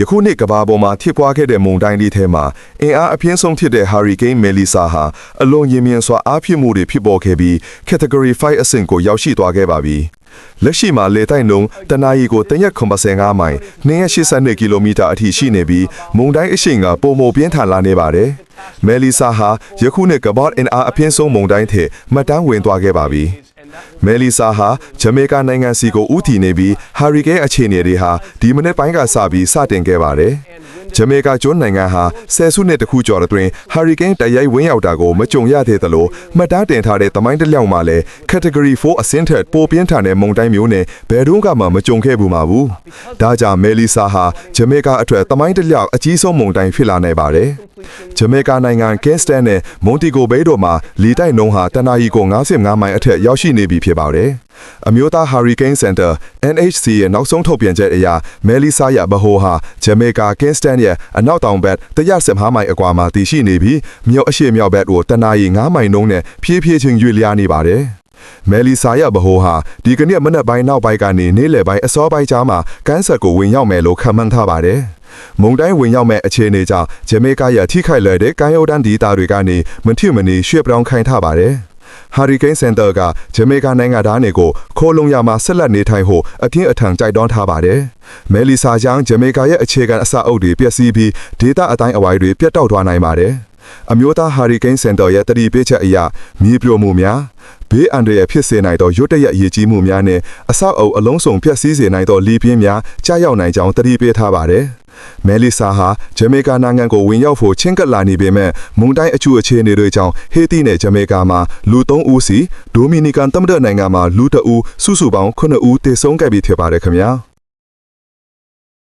ယခုနှစ်ကမ္ဘာပေါ်မှာဖြစ်ပွားခဲ့တဲ့မုန်တိုင်းလေးထဲမှာအင်အားအပြင်းဆုံးဖြစ်တဲ့ Hurricane Melissa ဟာအလွန်ရင်မြင်စွာအားဖြစ်မှုတွေဖြစ်ပေါ်ခဲ့ပြီး Category 5အဆင့်ကိုရောက်ရှိသွားခဲ့ပါပြီ။လက်ရှိမှာလေတိုက်နှုန်းတနအီကို385မိုင်282ကီလိုမီတာအထိရှိနေပြီးမုန်တိုင်းအရှိန်ကပုံမပြင်းထန်လာနေပါတယ်။ Melissa ဟာယခုနှစ်ကမ္ဘာအင်အားအပြင်းဆုံးမုန်တိုင်းထက်မှတ်တမ်းဝင်သွားခဲ့ပါပြီ။ မဲလီဆာဟာဂျမေကာနိုင်ငံစီကိုဥတီနေပြီးဟာရီကိန်းအခြေအနေတွေဟာဒီမနေ့ပိုင်းကစပြီးစတင်ခဲ့ပါတယ်။ ဂျမေကာကျွန်းနိုင်ငံဟာဆယ်စုနှစ်တခုကျော်အတွင်းဟာရီကိန်းတိုက်ရိုက်ဝင်းရောက်တာကိုမကြုံရသေးသလိုမှတ်တမ်းတင်ထားတဲ့သမိုင်းတစ်လျောက်မှာလည်း category 4အဆင့်ထက်ပိုပြင်းထန်တဲ့မုန်တိုင်းမျိုးနဲ့ဘယ်တော့မှမကြုံခဲ့ဘူးမှာဘူး။ဒါကြောင့်မဲလီဆာဟာဂျမေကာအတွက်သမိုင်းတစ်လျောက်အကြီးဆုံးမုန်တိုင်းဖြစ်လာနိုင်ပါတယ်။ဂျမေကာနိုင်ငံကင်းစတန်နဲ့မွန်တီဂိုဘေးတို့မှာလီတိုက်နှုန်းဟာတနအီကို55မိုင်အထက်ရောက်ရှိနေပြီဖြစ်ပါတယ်။ အမျိုးသားဟာရီကိန်းစင်တာ NHC ရဲ့နောက်ဆုံးထုတ်ပြန်ချက်အရမဲလီဆာရဲ့ဗဟိုဟာဂျမေကာကင်းစတန်ရဲ့အနောက်တောင်ဘက်115မိုင်အကွာမှာတည်ရှိနေပြီးမြောက်အရှေ့မြောက်ဘက်ကိုတနအီ9မိုင်နှုန်းနဲ့ဖြည်းဖြည်းချင်းရွေ့လျားနေပါတယ်။မဲလီဆာရဲ့ဗဟိုဟာဒီကနေ့မနက်ပိုင်းနောက်ပိုင်းကနေနေ့လယ်ပိုင်းအစောပိုင်းကြားမှာကမ်းဆက်ကိုဝင်ရောက်မယ်လို့ခန့်မှန်းထားပါတယ်။မုန်တိုင်းဝင်ရောက်မဲ့အခြေအနေကြောင့်ဂျမေကာရဲ့ထိခိုက်လွယ်တဲ့ကမ်းရိုးတန်းဒေသတွေကနေမထိမနေရွှေ့ပြောင်းခိုင်းထားပါတယ်။ ဟာရီကိန်းစင်တာကဂျမေကာနိုင်ငံသားတွေကိုခိုးလုံရမှာဆက်လက်နေထိုင်ဖို့အပြင်းအထန်ကြိုက်တောင်းထားပါတယ်။မဲလီဆာကြောင့်ဂျမေကာရဲ့အခြေခံအဆောက်အုပ်တွေပျက်စီးပြီးဒေသအတိုင်းအဝိုင်းတွေပြတ်တောက်သွားနိုင်ပါတယ်။အမျိုးသားဟာရီကိန်းစင်တာရဲ့တတိပေးချက်အရမြေပြိုမှုများဘေးအန္တရာယ်ဖြစ်စေနိုင်သောရွတ်တရက်ရည်ကြီးမှုများနဲ့အဆောက်အအုပ်အလုံးစုံဖျက်ဆီးစေနိုင်သောလီပြင်းများကြားရောက်နိုင်ကြောင်းတတိပေးထားပါတယ်။ မဲလီဆာဟာဂျမေကာနိုင်ငံကိုဝင်ရောက်ဖို့ချင်းကပ်လာနေပေမဲ့မုန်တိုင်းအကျူအခြေအနေတွေကြောင့်ဟေတီနဲ့ဂျမေကာမှာလူ3ဦးစီဒိုမီနီကန်သမ္မတနိုင်ငံမှာလူ2ဦးစုစုပေါင်း9ဦးတေဆုံးခဲ့ပြီဖြစ်ပါတယ်ခင်ဗျာ။